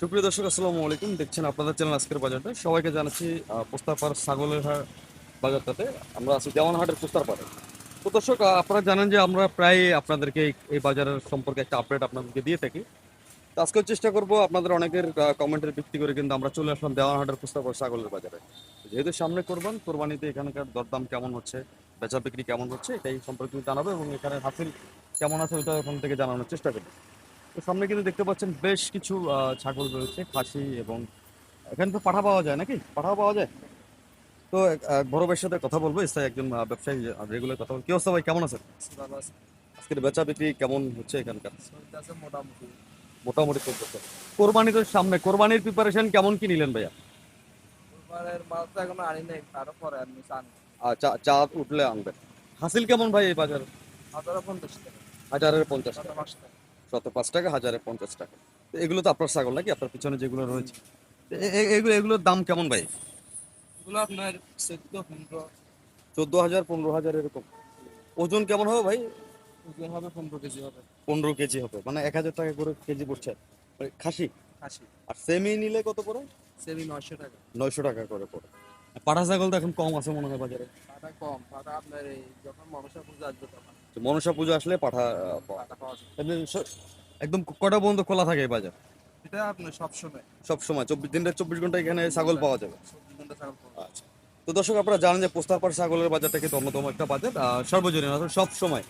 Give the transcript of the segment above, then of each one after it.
সুপ্রিয় দর্শক, আসসালামু আলাইকুম। দেখছেন আপনাদের চ্যানেল আজকের বাজারটা। সবাইকে জানাচ্ছি পোস্তারপাড় ছাগলের হাট বাজারটাতে। আমরা আছি দেওয়ানহাটের পোস্তারপাড়ে তো দর্শক আপনারা জানেন যে আমরা প্রায় আপনাদেরকে এই- বাজারের সম্পর্কে একটা আপডেট আপনাদেরকে দিয়ে থাকি। তো আজকেও চেষ্টা করব আপনাদের অনেকের কমেন্টের ভিত্তি করে কিন্তু আমরা চলে আসলাম দেওয়ানহাটের পোস্তারপাড় ছাগলের বাজারে। যেহেতু সামনে করবেন, কোরবানিতে এখানকার দরদাম কেমন হচ্ছে বেচা বিক্রি কেমন হচ্ছে, এটাই সম্পর্কে জানাব এবং এখানে হাসিল কেমন আছে ওইটা ওখান থেকে জানানোর চেষ্টা করব। তো সামনে কিন্তু দেখতে পাচ্ছেন বেশ কিছু ছাগল রয়েছে খাসি এবং এখানে তো পাঠা পাওয়া যায় নাকি? পাঠা পাওয়া যায়? তো বড় ভাইয়ের সাথে কথা বলব স্থায়ী একজন ব্যবসায়ী রেগুলার কথা বল কি অবস্থা ভাই? কেমন আছেন? আছে আজকের বেচা বিক্রি কেমন হচ্ছে এখানকার? মোটামুটি মোটামুটি চলতেছে কোরবানি তো সামনে কোরবানির প্রিপারেশন কেমন কি নিলেন ভাইয়া? আহ, চা- উঠলে আনবেন হাসিল কেমন ভাই এই বাজারে? হাজারও পঞ্চাশ টাকা। হাজারের পঞ্চাশ টাকা। শত পাঁচ টাকা হাজারে পঞ্চাশ টাকা। তো এগুলো তো আপনার ছাগল নাকি? আপনার পিছনে যেগুলো রয়েছে। এগুলো এগুলোর দাম কেমন ভাই? এগুলো আপনার চোদ্দ পনেরো। চোদ্দ হাজার পনেরো হাজার এরকম। ওজন কেমন হবে ভাই? ওজন হবে পনেরো কেজি হবে। পনেরো কেজি হবে মানে এক হাজার টাকা করে কেজি পড়ছে। মানে খাসি? খাসি। আর সেমি নিলে কত পড়ে? সেমি নয়শো টাকা। নয়শো টাকা করে পড়ে। পাঠা ছাগল তো এখন কম আছে মনে হয় বাজারে। পাটা কম পাটা আপনার এই যখন মনসা পূজা আসবে তখন। মনসা পুজো আসলে পাঠা একদম কটা পর্যন্ত খোলা থাকে এই বাজার? এটা আপনার সবসময় সব সময় চব্বিশ দিনের চব্বিশ ঘণ্টা এখানে ছাগল পাওয়া যাবে। চব্বিশ ঘণ্টা ছাগল পাওয়া যায়। আচ্ছা। তো দর্শক আপনারা জানেন যে পোস্তারপাড় ছাগলের বাজারটা কিন্তু অন্যতম একটা বাজার সর্বজনীন অর্থাৎ সব সময়।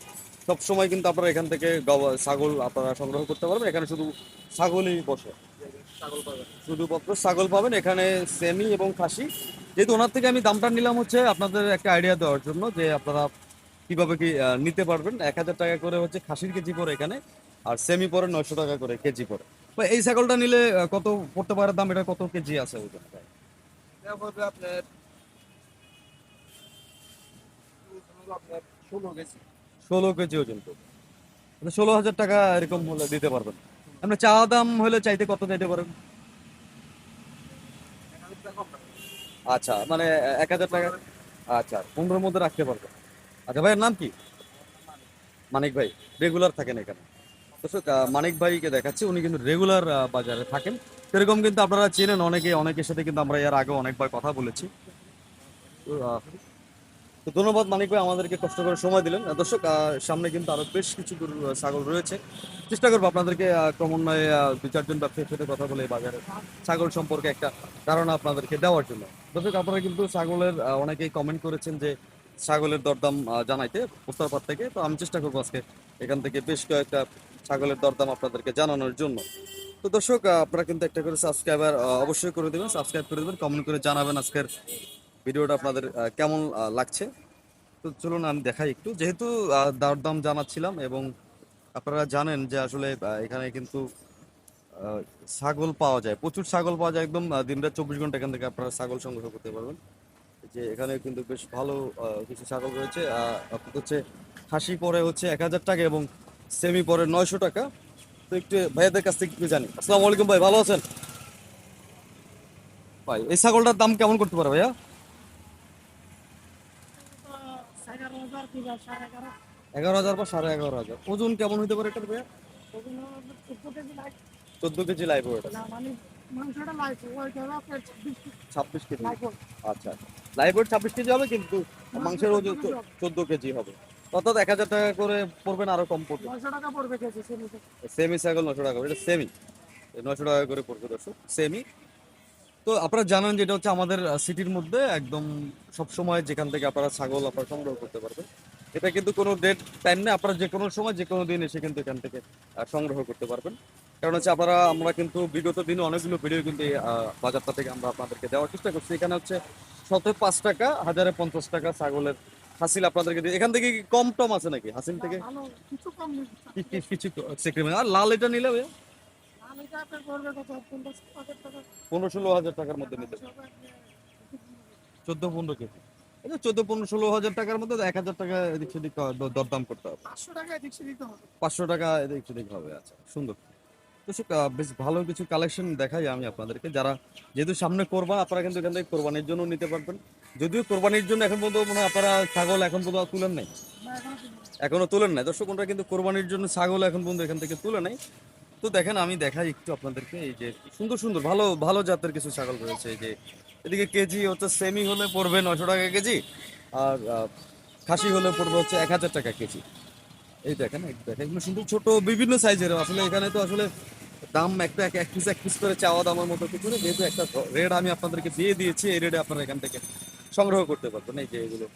সব সময় কিন্তু আপনারা এখান থেকে ছাগল আপনারা সংগ্রহ করতে পারবেন। এখানে শুধু ছাগলই বসে। শুধুমাত্র ছাগল পাবেন এখানে সেমি এবং খাসি। যেহেতু ওনার থেকে আমি দামটা নিলাম হচ্ছে আপনাদের একটা আইডিয়া দেওয়ার জন্য যে আপনারা কীভাবে কি নিতে পারবেন। এক হাজার টাকা করে হচ্ছে খাসির কেজি পরে এখানে আর সেমি পরে নয়শো টাকা করে কেজি পরে এই ছাগলটা নিলে কত পড়তে পারে দাম? এটা কত কেজি আছে পড়বে আপনার ষোলো কেজি। ওজন ষোলো হাজার টাকা এরকম হলে দিতে পারবেন। আপনার চা দাম হলে চাইতে কত চাইতে পারেন? আচ্ছা মানে এক হাজার টাকা। আচ্ছা পনেরোর মধ্যে রাখতে পারবেন আচ্ছা ভাইয়ের নাম কি? মানিক ভাই রেগুলার থাকেন এখানে। মানিক ভাইকে দেখাচ্ছি, উনি কিন্তু রেগুলার বাজারে থাকেন। সেরকম কিন্তু আপনারা চেনেন, অনেকে, অনেকের সাথে কিন্তু আমরা এর আগে অনেকবার কথা বলেছি। তো, ধন্যবাদ মানিক ভাই আমাদেরকে কষ্ট করে সময় দিলেন। দর্শক সামনে কিন্তু আরও বেশ কিছু ছাগল রয়েছে। চেষ্টা করব আপনাদেরকে ক্রমান্বয়ে দু চারজন ব্যবসায়ীর সাথে কথা বলে বাজারে ছাগল সম্পর্কে একটা ধারণা আপনাদেরকে দেওয়ার জন্য। দর্শক আপনারা কিন্তু ছাগলের অনেকেই কমেন্ট করেছেন যে ছাগলের দরদাম জানাইতে প্রস্তাবপাত থেকে। তো আমি চেষ্টা করব আজকে এখান থেকে বেশ কয়েকটা ছাগলের দরদাম আপনাদেরকে জানানোর জন্য। তো দর্শক আপনারা কিন্তু একটা করে সাবস্ক্রাইবার অবশ্যই করে দেবেন সাবস্ক্রাইব করে দেবেন কমেন্ট করে জানাবেন আজকের ভিডিওটা আপনাদের কেমন লাগছে? তো চলুন আমি দেখাই একটু। যেহেতু দরদাম জানাচ্ছিলাম এবং আপনারা জানেন যে আসলে এখানে কিন্তু ছাগল পাওয়া যায়। প্রচুর ছাগল পাওয়া যায় একদম দিনরাত চব্বিশ ঘণ্টা এখান থেকে আপনারা ছাগল সংগ্রহ করতে পারবেন। যে এখানে কিন্তু বেশ ভালো কিছু ছাগল রয়েছে। আপনার হচ্ছে খাসি পরে হচ্ছে এক হাজার টাকা এবং সেমি পরে নয়শো টাকা। তো একটু ভাইয়াদের কাছ থেকে একটু জানি। আসসালামু আলাইকুম ভাই, ভালো আছেন? ভাই, এই ছাগলটার দাম কেমন করতে পারে ভাইয়া? এগারো হাজার বা সাড়ে এগারো হাজার। ওজন কেমন হতে পারে এটা ভাইয়া? চোদ্দ কেজি লাইভ না আপনার ছাব্বিশ কেজি। আচ্ছা লাইভ ওয়েট ছাব্বিশ কেজি হবে কিন্তু মাংসের ওজন চোদ্দ কেজি হবে। অর্থাৎ এক হাজার টাকা করে পড়বেন আরও কম পড়বে। টাকা পড়বে সেমি। সাইকেল নশো টাকা। এটা সেমি। নশো টাকা করে পড়বে দর্শক সেমি। তো আপনারা জানেন যেটা হচ্ছে আমাদের সিটির মধ্যে একদম সব সময় যেখান থেকে আপনারা ছাগল আপনারা সংগ্রহ করতে পারবেন। এটা কিন্তু কোনো ডেট টাইম নেই আপনারা যে কোনো সময় যে কোনো দিন এসে কিন্তু এখান থেকে সংগ্রহ করতে পারবেন। কারণ হচ্ছে আপনারা আমরা কিন্তু বিগত দিনে অনেকগুলো ভিডিও কিন্তু বাজারটা থেকে আমরা আপনাদেরকে দেওয়ার চেষ্টা করছি। এখানে হচ্ছে শতে পাঁচ টাকা হাজারে পঞ্চাশ টাকা ছাগলের হাসিল আপনাদেরকে দিয়ে এখান থেকে কি কম টম আছে নাকি হাসিল থেকে? কিছু কম কিছু আর লাল এটা নিলে পনেরো ষোলো হাজার টাকার মধ্যে নিতে চোদ্দ পনেরো কেজি। আচ্ছা চোদ্দ পনেরো ষোলো হাজার টাকার মধ্যে এক হাজার টাকা এদিক সেদিক দরদাম করতে হবে। পাঁচশো টাকা এদিক সেদিক হবে। পাঁচশো টাকা এদিক সেদিক হবে আচ্ছা সুন্দর। তো সে, বেশ ভালো কিছু কালেকশন দেখাই আমি আপনাদেরকে। যারা যেহেতু সামনে করবা আপনারা কিন্তু এখান থেকে কোরবানির জন্য নিতে পারবেন। যদিও কোরবানির জন্য এখন পর্যন্ত মনে আপনারা ছাগল এখন পর্যন্ত তুলেন নাই। এখনও এখনও তুলেন নাই। দর্শক ওনারা কিন্তু কোরবানির জন্য ছাগল এখন পর্যন্ত এখান থেকে তুলে নাই। তো দেখেন, আমি দেখাই একটু আপনাদেরকে, এই যে সুন্দর সুন্দর, ভালো ভালো জাতের কিছু ছাগল রয়েছে। এই যে এদিকে কেজি হচ্ছে সেমি হলে পড়বে নশো টাকা কেজি, আর খাসি হলে পড়বে হচ্ছে এক হাজার টাকা কেজি। এই দেখেন দেখেন সুন্দর ছোট, বিভিন্ন সাইজের। আসলে এখানে তো আসলে দাম একটা, এক এক পিস এক পিস করে চাওয়া দামের মতো কিছু নেই। যেহেতু একটা রেট আমি আপনাদেরকে দিয়ে দিয়েছি, এই রেটে আপনারা এখান থেকে সংগ্রহ করতে পারবেন। এই যে এগুলো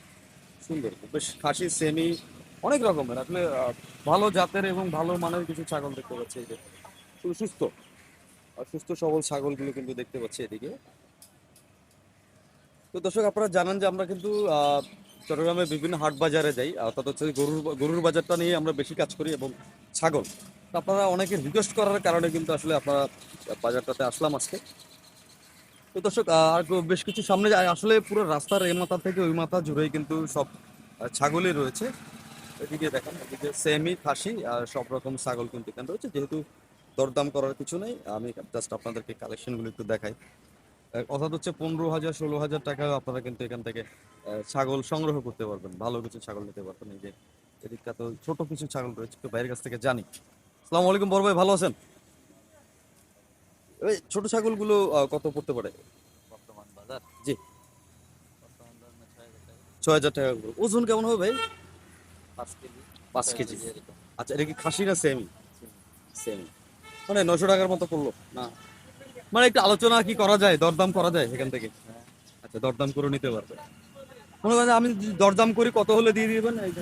সুন্দর, বেশ খাসি, সেমি অনেক রকমের। আসলে ভালো জাতের এবং ভালো মানের কিছু ছাগল দেখতে পাচ্ছি সুস্থ। আর সুস্থ সবল ছাগলগুলো কিন্তু দেখতে পাচ্ছি এদিকে। তো দর্শক, আপনারা জানেন যে আমরা কিন্তু চট্টগ্রামে বিভিন্ন হাট বাজারে যাই। অর্থাৎ হচ্ছে গরুর গরুর বাজারটা নিয়ে আমরা বেশি কাজ করি এবং ছাগল। আপনারা অনেকে রিকোয়েস্ট করার কারণে কিন্তু আসলে আপনারা বাজারটাতে আসলাম আজকে। তো দর্শক আর বেশ কিছু সামনে আসলে পুরো রাস্তার এই মাথা থেকে ওই মাথা জুড়েই কিন্তু সব ছাগলই রয়েছে। এদিকে দেখেন এদিকে সেমি খাসি আর সব রকম ছাগল কিন্তু এখানে রয়েছে। যেহেতু দরদাম করার কিছু নেই আমি জাস্ট আপনাদেরকে কালেকশনগুলো একটু দেখাই। অর্থাৎ হচ্ছে পনেরো হাজার ষোলো হাজার টাকাও আপনারা কিন্তু এখান থেকে ছাগল সংগ্রহ করতে পারবেন ভালো কিছু ছাগল নিতে পারবেন। এই যে এদিকটা তো ছোট কিছু ছাগল রয়েছে একটু বাইরের কাছ থেকে জানি। আসসালামু আলাইকুম বড় ভাই ভালো আছেন? ওই ছোট ছাগলগুলো কত পড়তে পারে? বর্তমান বাজার? জি। বর্তমান বাজার না ছয় হাজার টাকা। ওজন কেমন হবে ভাই? পাঁচ কেজি। আচ্ছা এটা কি খাসি না সেমি? সেমি। মানে নশো টাকার মতো পড়ল না। মানে একটু আলোচনা কি করা যায়? দরদাম করা যায় এখান থেকে। আচ্ছা দরদাম করে নিতে পারবে। মনে করেন আমি দরদাম করি কত হলে দিয়ে দিবেন এই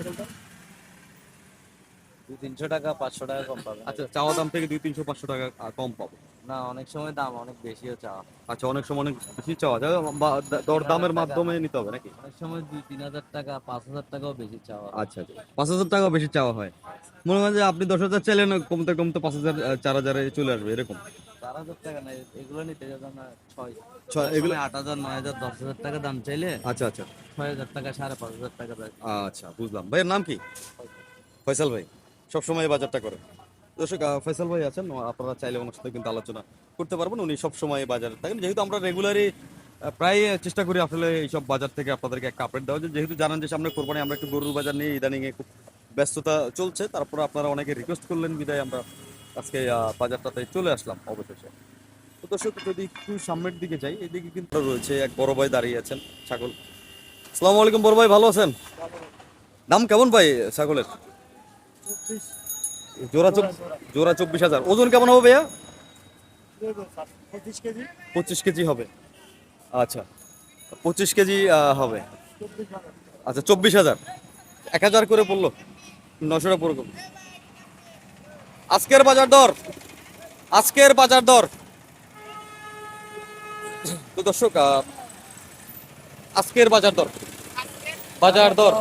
দুই তিনশো টাকা পাঁচশো টাকা কম পাবে আচ্ছা চাওয়া দাম থেকে দুই তিনশো পাঁচশো টাকা কম পাবো। না অনেক সময় দাম অনেক বেশিও চাওয়া। আচ্ছা অনেক সময় অনেক বেশি চাওয়া। যায় বা দ- দরদামের মাধ্যমে নিতে হবে নাকি? অনেক সময় দুই তিন হাজার টাকা পাঁচ হাজার টাকাও বেশি চাওয়া আচ্ছা আচ্ছা। পাঁচ হাজার টাকা বেশি চাওয়া হয়। মনে হয় যে আপনি দশ হাজার চাইলেন কমতে কমতে পাঁচ হাজার চার হাজারে চলে আসবে এরকম? চার হাজার টাকা না এগুলো নিতে গেলে না ছয় ছয়- এগুলো এগুলো আট হাজার নয় হাজার দশ হাজার টাকা দাম চাইলে আচ্ছা আচ্ছা। ছয় হাজার টাকা সাড়ে পাঁচ হাজার টাকা আচ্ছা বুঝলাম। ভাইয়ের নাম কি? ফয়সাল। ভাই সবসময় বাজারটা করেন দর্শক ফয়সাল ভাই আছেন আপনারা চাইলে ওনার সাথে কিন্তু আলোচনা করতে পারবেন। উনি সবসময় বাজারে থাকেন। যেহেতু আমরা রেগুলারই প্রায় চেষ্টা করি আসলে এইসব বাজার থেকে আপনাদেরকে একটা আপডেট দেওয়া যেহেতু জানেন যে সামনে কোরবানি আমরা একটু গরুর বাজার নিয়ে ইদানিং এ খুব ব্যস্ততা চলছে। তারপর আপনারা অনেকে রিকোয়েস্ট করলেন বিদায় আমরা আজকে বাজারটাতে চলে আসলাম অবশেষে। তো দর্শক যদি একটু সামনের দিকে যাই এদিকে কিন্তু রয়েছে এক বড় ভাই দাঁড়িয়ে আছেন ছাগল। আসসালামু আলাইকুম বড় ভাই ভালো আছেন? দাম কেমন ভাই ছাগলের? জোড়া জোড়া চব্বিশ হাজার। ওজন কেমন হবে ভাইয়া? পঁচিশ কেজি। পঁচিশ কেজি হবে। আচ্ছা পঁচিশ কেজি হবে। আচ্ছা চব্বিশ হাজার। এক হাজার করে পড়ল। নশোটা পড়ল আজকের বাজার দর। আজকের বাজার দর। তো দর্শক আজকের বাজার দর। বাজার দর।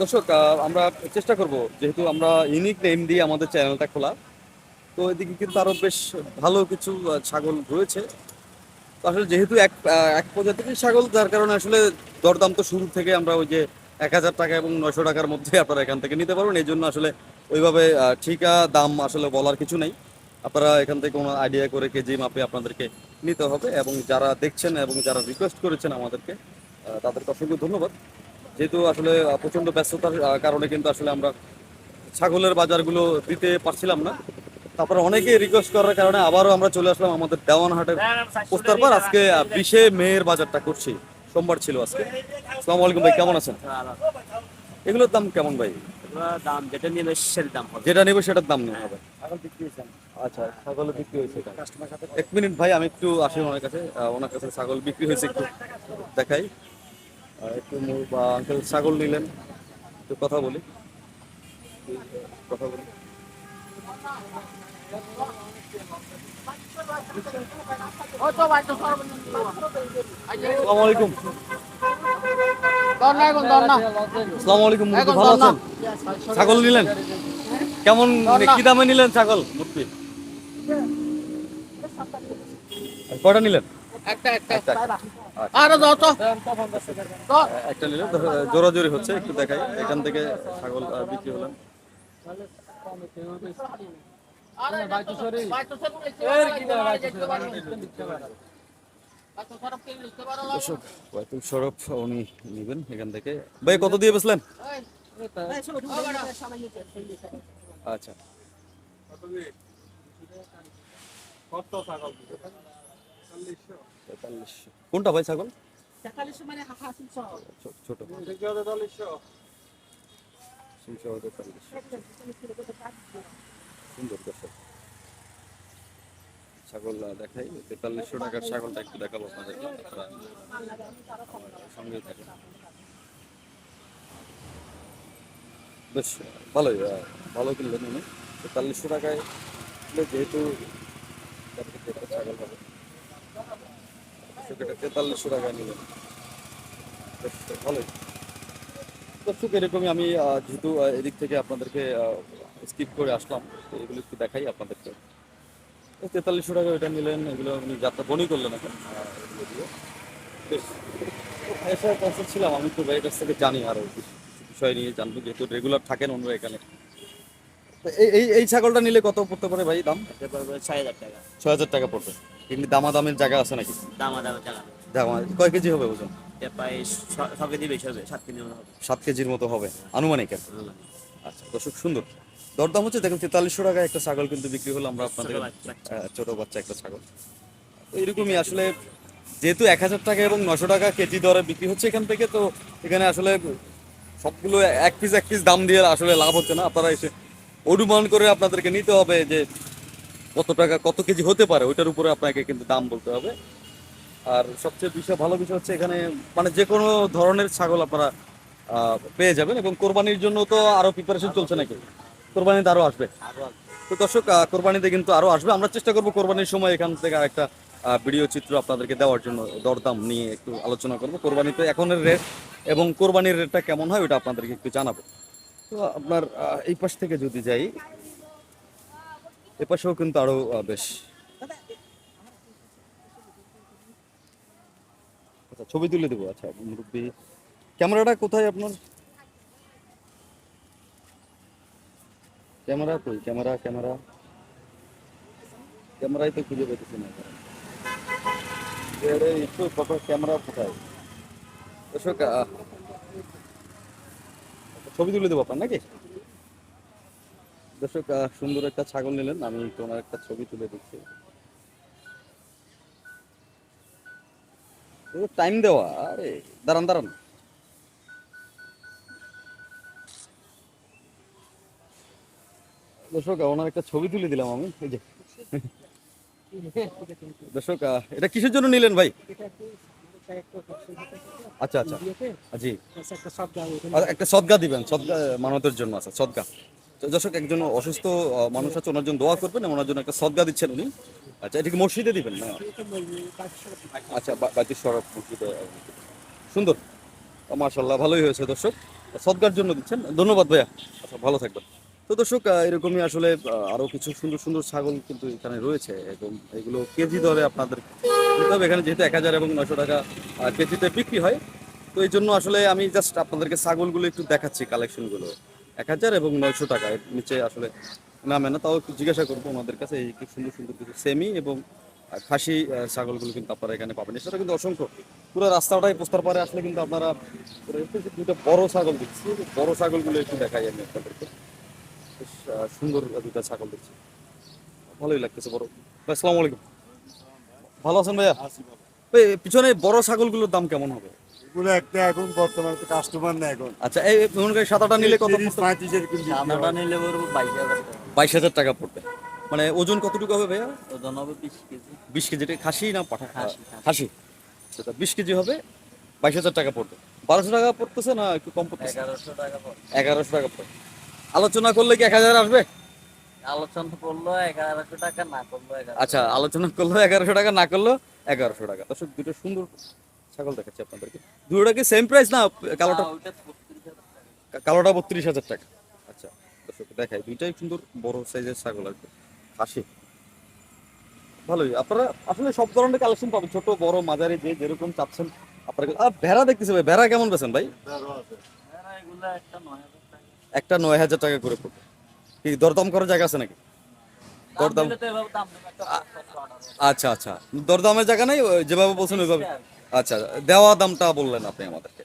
দর্শক আমরা চেষ্টা করব, যেহেতু আমরা ইউনিক নেম দিয়ে আমাদের চ্যানেলটা খোলা, তো এদিকে কিন্তু আরও বেশ ভালো কিছু ছাগল রয়েছে। তো আসলে যেহেতু এক এক প্রজাতির ছাগল, যার কারণে আসলে দরদাম তো শুরু থেকে আমরা ওই যে এক হাজার টাকা এবং নয়শো টাকার মধ্যে আপনারা এখান থেকে নিতে পারবেন এই জন্য আসলে ওইভাবে ঠিকা দাম আসলে বলার কিছু নেই। আপনারা এখান থেকে কোনো আইডিয়া করে কেজি মাপে আপনাদেরকে নিতে হবে, এবং যারা দেখছেন এবং যারা রিকোয়েস্ট করেছেন আমাদেরকে তাদেরকে অসংখ্য ধন্যবাদ। যেহেতু আসলে প্রচণ্ড ব্যস্ততার কারণে কিন্তু আসলে আমরা ছাগলের বাজারগুলো দিতে পারছিলাম না। তারপরে অনেকে রিকোয়েস্ট করার কারণে আবারও আমরা চলে আসলাম আমাদের দেওয়ান হাটের পোস্টার পর আজকে বিশে মেয়ের বাজারটা করছি। সোমবার ছিল আজকে। আসসালামু আলাইকুম ভাই কেমন আছেন? এগুলোর দাম কেমন ভাই? দাম যেটা সেটার দাম হবে। যেটা নেবে সেটার দাম নেওয়া হবে আচ্ছা ছাগল বিক্রি হয়েছে। এক মিনিট ভাই আমি একটু আসি ওনার কাছে। ওনার কাছে ছাগল বিক্রি হয়েছে একটু দেখাই। একটু বা আঙ্কেল ছাগল নিলেন একটু কথা বলি। কথা বলি। আলাইকুম ভালো আছেন? ছাগল নিলেন? কেমন কি দামে নিলেন ছাগল মুরব্বি? কয়টা নিলেন? একটা একটা। আরে যাও তো একটা জোরাজোরি হচ্ছে একটু দেখাই। এখান থেকে ছাগল বিক্রি সরফ উনি নেবেন এখান থেকে। ভাই কত দিয়ে বেচলেন? আচ্ছা। কত ছাগল? কোনটা ভাই ছাগল? মানে ছোট তেতাল্লিশশো। সুন্দর ছাগল দেখাই তেতাল্লিশশো টাকার ছাগলটা একটু দেখাবো আপনাদেরকে আপনারা সঙ্গেই থাকেন। বেশ ভালোই ভালো কিনলেন উনি। তেতাল্লিশশো টাকায় যেহেতু থেকে ছাগল হবে। তেতাল্লিশশো টাকায় নিলেন ভালোই। দর্শক এরকমই আমি যেহেতু এদিক থেকে আপনাদেরকে স্কিপ করে আসলাম, তো এগুলো একটু দেখাই আপনাদেরকে। তেতাল্লিশশো টাকা এটা নিলেন, এগুলো উনি যাত্রা বনি করলেন এখন। বেশ কনসার্ট ছিলাম, আমি তো ভাইয়ের কাছ থেকে জানি আরও। কিছু বিষয় নিয়ে জানব, যেহেতু রেগুলার থাকেন ওনারা এখানে। তো এই এই এই ছাগলটা নিলে কত পড়তে পারে ভাই দাম? ছয় হাজার টাকা। ছয় হাজার টাকা পড়বে। কিন্তু দামাদামের জায়গা আছে নাকি? দামা দামা টাকা দামা কয় কেজি হবে ওজন? সাত কেজি সাত কেজির মতো হবে। আনুমানিক। আচ্ছা দর্শক সুন্দর। দরদাম হচ্ছে দেখুন তেতাল্লিশশো টাকায় একটা ছাগল কিন্তু বিক্রি হলো আমরা আপনাদের ছোট বাচ্চা। একটা ছাগল। এরকমই আসলে যেহেতু এক হাজার টাকা এবং নশো টাকা কেজি দরে বিক্রি হচ্ছে এখান থেকে তো এখানে আসলে সবগুলো এক পিস এক পিস দাম দিয়ে আসলে লাভ হচ্ছে না। আপনারা এসে অনুমান করে আপনাদেরকে নিতে হবে যে কত টাকা, কত কেজি হতে পারে, ওইটার উপরে আপনাকে কিন্তু দাম বলতে হবে। আর সবচেয়ে বিষয়, ভালো বিষয় হচ্ছে এখানে মানে যে কোনো ধরনের ছাগল আপনারা পেয়ে যাবেন এবং কোরবানির জন্য তো আরও প্রিপারেশন চলছে নাকি? কোরবানিতে আরও আসবে। তো দর্শক কোরবানিতে কিন্তু আরও আসবে। আমরা চেষ্টা করব কোরবানির সময় এখান থেকে আরেকটা ভিডিও চিত্র আপনাদেরকে দেওয়ার জন্য দরদাম নিয়ে একটু আলোচনা করব। কোরবানিতে এখনের রেট এবং কোরবানির রেটটা কেমন হয় ওটা আপনাদেরকে একটু জানাব। তো আপনার এই পাশ থেকে যদি যাই, এ পাশেও কিন্তু আরও বেশ। আচ্ছা ছবি তুলে দেবো। আচ্ছা মুরব্বী, ক্যামেরাটা কোথায় আপনার? ক্যামেরা কই? Camera camera. ক্যামেরাই তো খুঁজে পেতেছি না একটু ক্যামেরা কোথায়? দর্শক ছবি তুলে দেবো আপনার নাকি? দর্শক সুন্দর একটা ছাগল নিলেন। আমি তোমার একটা ছবি তুলে দিচ্ছি। টাইম দেওয়া আরে দাঁড়ান দাঁড়ান। দর্শক ওনার একটা ছবি তুলে দিলাম আমি এই যে। দর্শক এটা কিসের জন্য নিলেন ভাই? আচ্ছা আচ্ছা। জি। একটা একটা সদগা দিবেন সদগা মানতের জন্য আছে সদগা। তো দর্শক একজন অসুস্থ মানুষ আছে ওনার জন্য দোয়া করবেন ওনার জন্য একটা সদগা দিচ্ছেন উনি। আচ্ছা এটা কি মসজিদে দিবেন না? আচ্ছা বা- বাতির সরব মসজিদে সুন্দর। মাশাল্লাহ ভালোই হয়েছে দর্শক। সদগার জন্য দিচ্ছেন। ধন্যবাদ ভাইয়া। আচ্ছা ভালো থাকবেন। তো দর্শক এরকমই আসলে আহ, আরও কিছু সুন্দর সুন্দর ছাগল কিন্তু এখানে রয়েছে এবং এগুলো কেজি দরে আপনাদের এখানে যেহেতু এক হাজার এবং নশো টাকা কেজিতে বিক্রি হয়। তো এই জন্য আসলে আমি জাস্ট আপনাদেরকে ছাগলগুলো একটু দেখাচ্ছি কালেকশনগুলো এক হাজার এবং নয়শো টাকা নিচে আসলে নামে না, তাও একটু জিজ্ঞাসা করব ওনাদের কাছে। এই কি সুন্দর সুন্দর কিছু সেমি এবং খাসি ছাগলগুলো কিন্তু আপনারা এখানে পাবেন। এছাড়া কিন্তু অসংখ্য। পুরো রাস্তাটাই পোস্তার পারে আসলে কিন্তু আপনারা দুটো বড় ছাগল দেখছি বড় ছাগলগুলো একটু দেখাই আমি আপনাদেরকে। বেশ সুন্দর দুটা ছাগল দেখছি। ভালোই লাগতেছে বড়। আসসালামু আলাইকুম। ভালো আছেন ভাইয়া? ভাই, পিছনে বড় ছাগলগুলোর দাম কেমন হবে? এগুলো একটা এখন বর্তমানে কাস্টমার না এখন। আচ্ছা এই এই মনে করি সাদাটা নিলে কত পঁয়ত্রিশের কিন্তু বিক্রি নিলে পড়বে বাইশ হাজার বাইশ হাজার টাকা পড়বে। মানে ওজন কতটুকু হবে ভাইয়া? ওজন হবে বিশ কেজি। বিশ কেজি এটা খাসি না পাঠা? খাসি, সেটা বিশ কেজি হবে বাইশ হাজার টাকা পড়বে। বারোশো টাকা পড়তেছে না একটু কম পড়তেছে? এগারোশো টাকা পড়বে। এগারোশো টাকা পড়বে। আলোচনা করলে কি এক হাজার আসবে? আলোচনা করল এগারোশো টাকা না করল আচ্ছা আলোচনা করল এগারোশো টাকা না করল এগারোশো টাকা। দর্শক দুটো সুন্দর ছাগল দেখাচ্ছি আপনাদেরকে। দুটোটা কি সেম প্রাইস না কালোটা। কালোটা বত্রিশ হাজার টাকা। আচ্ছা দর্শক দেখাই দুইটাই সুন্দর বড় সাইজের ছাগল আর কি। ভালোই আপনারা আসলে সব ধরনের কালেকশন পাবেন ছোট বড় মাঝারি যে যেরকম চাচ্ছেন আপনারা। আহ, ভেড়া দেখতেছি ভাই ভেড়া কেমন বেছেন ভাই? একটা নয় হাজার টাকা করে পড়বে। কি দরদাম করার জায়গা আছে নাকি? দরদাম। আচ্ছা আচ্ছা। দরদামের জায়গা নাই যেভাবে বলছেন ওইভাবে আচ্ছা দেওয়া দামটা বললেন আপনি আমাদেরকে।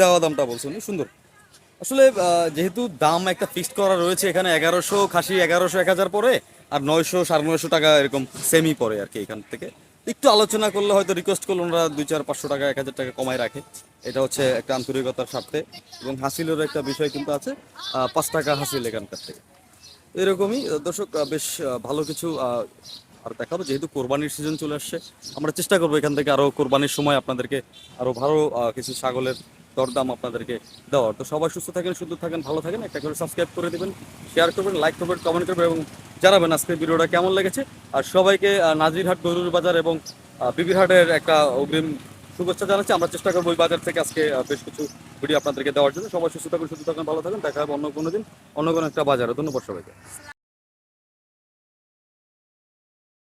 দেওয়া দামটা বলছেন সুন্দর। আসলে যেহেতু দাম একটা ফিক্সড করা রয়েছে এখানে এগারোশো খাসি এগারোশো এক হাজার পরে আর নয়শো সাড়ে নয়শো টাকা এরকম সেমি পড়ে আর কি এখান থেকে। একটু আলোচনা করলে হয়তো রিকোয়েস্ট করলে ওনারা দুই চার পাঁচশো টাকা এক হাজার টাকা কমায় রাখে। এটা হচ্ছে একটা আন্তরিকতার স্বার্থে। এবং হাসিলের একটা বিষয় কিন্তু আছে আহ, পাঁচ টাকা হাসিল এখানকার থেকে। এরকমই। দর্শক বেশ ভালো কিছু আর দেখাবো। যেহেতু কোরবানির সিজন চলে আসছে, আমরা চেষ্টা করব এখান থেকে আরও কোরবানির সময় আপনাদেরকে আরও ভালো কিছু ছাগলের দরদাম আপনাদেরকে দেওয়ার। তো সবাই সুস্থ থাকেন, সুন্দর থাকেন, ভালো থাকেন। একটা করে সাবস্ক্রাইব করে দেবেন শেয়ার করবেন লাইক করবেন কমেন্ট করবেন এবং জানাবেন আজকের ভিডিওটা কেমন লেগেছে। আর সবাইকে নাজিরহাট গরুর বাজার এবং বিবিরহাটের একটা অগ্রিম শুভেচ্ছা জানাচ্ছি। আমরা চেষ্টা করব ওই বাজার থেকে আজকে বেশ কিছু ভিডিও আপনাদেরকে দেওয়ার জন্য। সবাই সুস্থ থাকুন সুস্থ থাকুন, ভালো থাকুন। দেখা হবে অন্য কোনো দিন, অন্য কোনো একটা বাজারে। ধন্যবাদ সবাইকে।